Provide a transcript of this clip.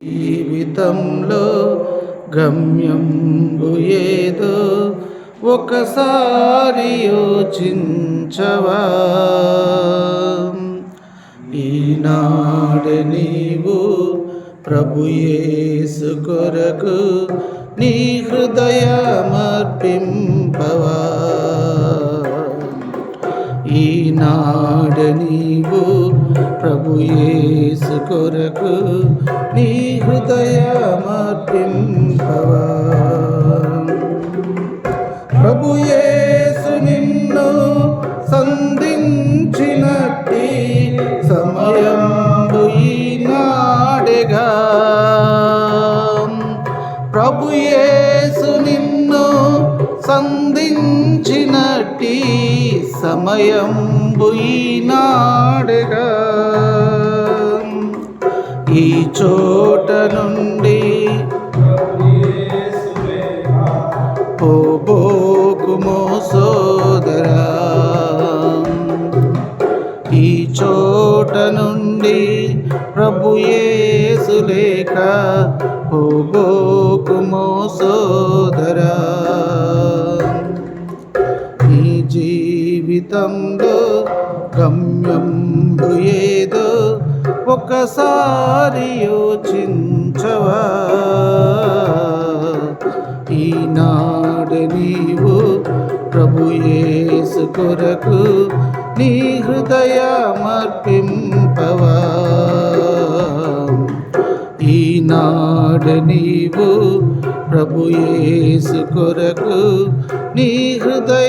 జీవితంలో గమ్యంబు ఏదో ఒకసారి యోచించవా? ఈనాడు నీవు ప్రభుయేసు కొరకు నీ హృదయమర్పింపవా? ఈనాడు నీవు ప్రభు యేసు కొరకు నీ హృదయమర్పింపవా. ప్రభు యేసు నిన్ను సంధించినట్టి సమయం ఈనాడెగా. ప్రభు యేసు నిన్ను సంధించినట్టి సమయం ఈనాడెగా. ఈ చోట నుండి పోబోకుమో సోదరా ఈ చోట నుండి ప్రభు యేసు లేక పోబోకుమో సోదరా నీ జీవితంలో గమ్యం ఏదో ఒకసారి యోచించవా? ఈనాడు నీవు ప్రభు యేసు కొరకు నీ హృదయమర్పింపవా ఈనాడు నీవు ప్రభు యేసు కొరకు నీ హృదయమర్పింపవా